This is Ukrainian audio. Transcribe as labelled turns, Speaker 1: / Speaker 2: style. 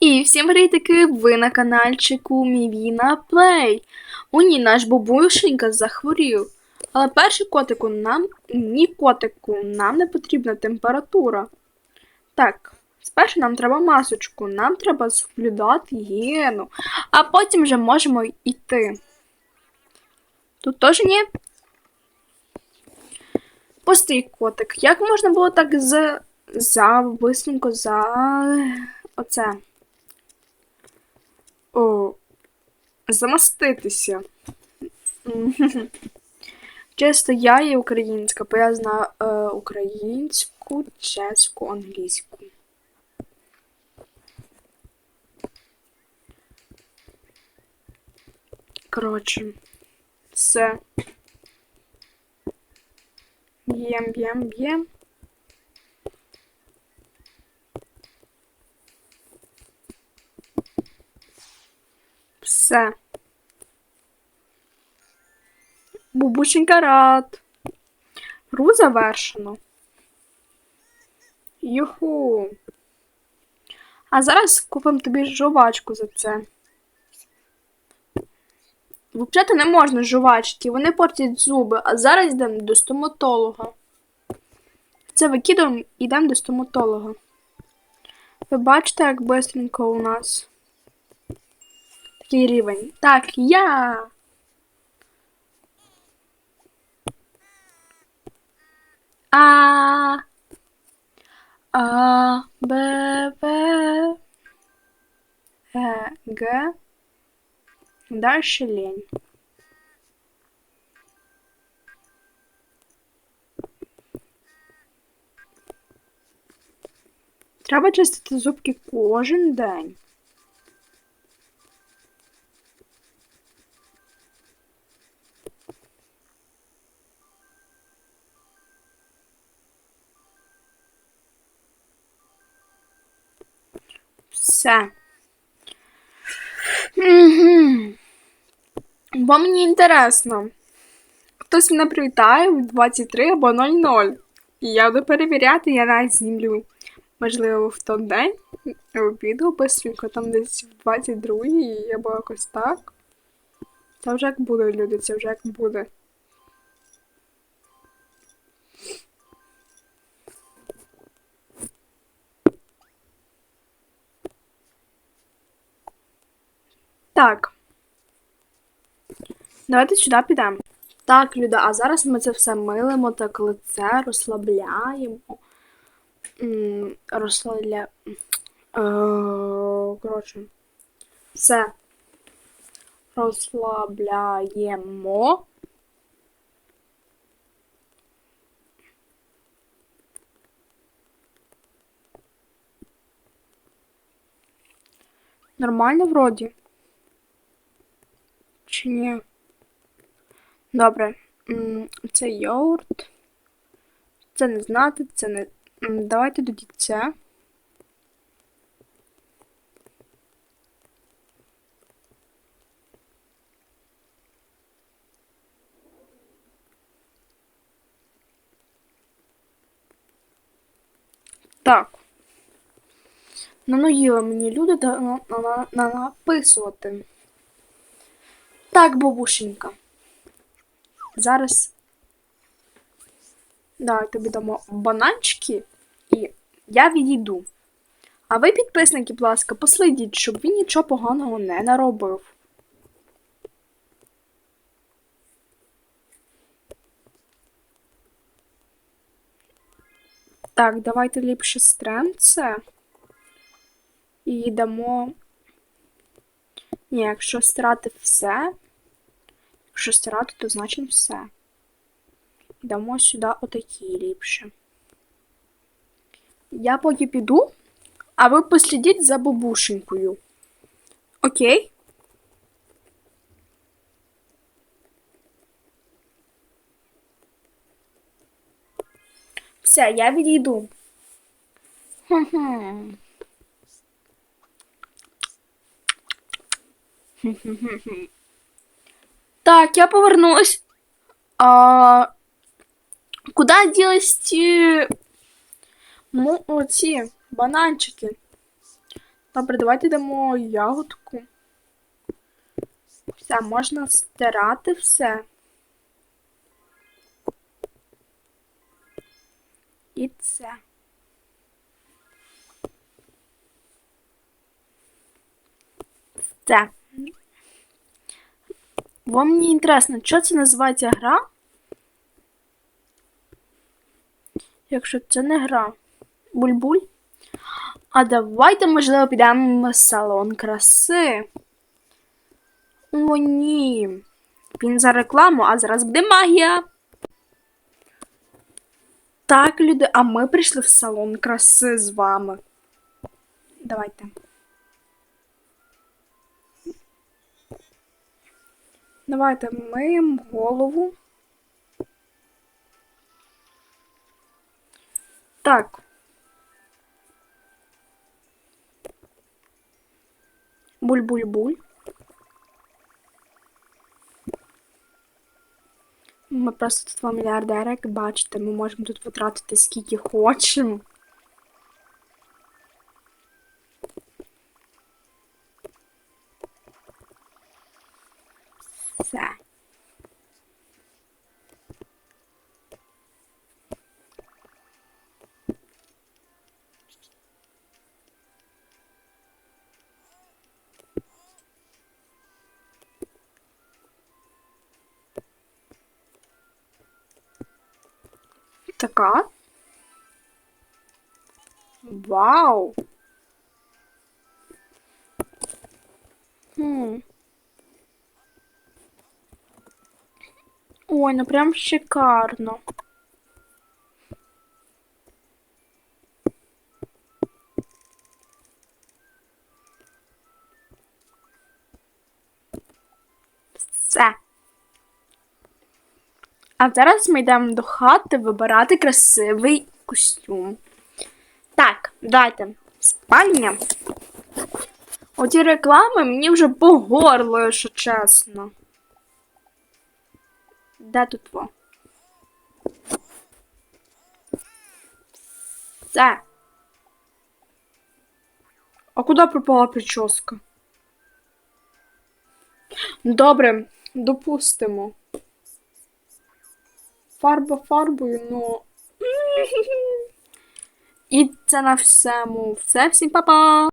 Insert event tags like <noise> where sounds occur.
Speaker 1: І всім привітки! Ви на каналчику Мівіна Плей. У ній наш бабушенька захворів. Але перше котику нам ні котику, нам не потрібна температура. Так, спершу нам треба масочку, нам треба соблюдати гігієну, а потім вже можемо йти. Тут теж ні. Пустий котик. Як можна було так за, за бистренько за оце? О, замаститися. <laughs> Чисто я є українська, бо я знаю е, українську, чеську, англійську. Коротше, все. Б'єм, б'єм, б'єм. Все. Бубученька рад. Гру завершено. Юху. А зараз купимо тобі жувачку за це. Взагалі не можна жувачки, вони портять зуби, а зараз йдемо до стоматолога. Це викидаємо і йдемо до стоматолога. Ви бачите, як бистренько у нас рівень. Так, я. А. А, Б, В, Э, Г. Дальше лень. Треба чистити зубки кожен день. Все. Угу. Бо мені інтересно. Хтось мене привітає в 23 або 00. І я буду перевіряти, я навіть знімлю. Можливо, в той день відео бистренько, там десь в 22 або якось так. Це вже як буде, люди, це вже як буде. Так. Давайте сюди підемо. Так, люди, а зараз ми це все милимо, так лице розслабляємо. М, Розслабля... Е, Коротше. Все. Розслабляємо. Нормально вроді? Чи? Добре. Це йогурт. Це не знати, це не. Давайте тоді це. Так. Наноїли мені люди да- на, на, на, написувати. Так, бабушенька. Зараз. Давай тобі дамо бананчики і я відійду. А ви, підписники, будь ласка, послідіть, щоб він нічого поганого не наробив. Так, давайте ліпше стрем це. І дамо. Ні, якщо стирати все. Якщо стирати, то значить все. І дамо сюди отакі ліпше. Я поки піду, а ви послідіть за бабушенькою. Окей? Все, я відійду. Хм-хм. Так, я повернулась. А, куда делись ті... Му, оці бананчики? Добре, давайте дамо ягодку. Все, можна стирати все. І це. Це. Вам мені інтересно, що це називається гра? Якщо це не гра. Буль-буль. А давайте, можливо, підемо в салон краси. О, ні. Він за рекламу, а зараз буде магія. Так, люди, а ми прийшли в салон краси з вами. Давайте. Давайте миємо голову. Так. Буль-буль-буль. Ми просто тут два мільярдери, як бачите, ми можемо тут потратити скільки хочемо. Все. Така. Вау. Хм. Ой, ну прям шикарно. Все. А зараз ми йдемо до хати вибирати красивий костюм. Так, дайте. Спальня. Оті реклами мені вже по горло, якщо чесно. Де тут во? Все. А куди пропала прическа? Добре, допустимо. Фарба фарбою, ну. <laughs> І це на всьому. Все, всім па-па!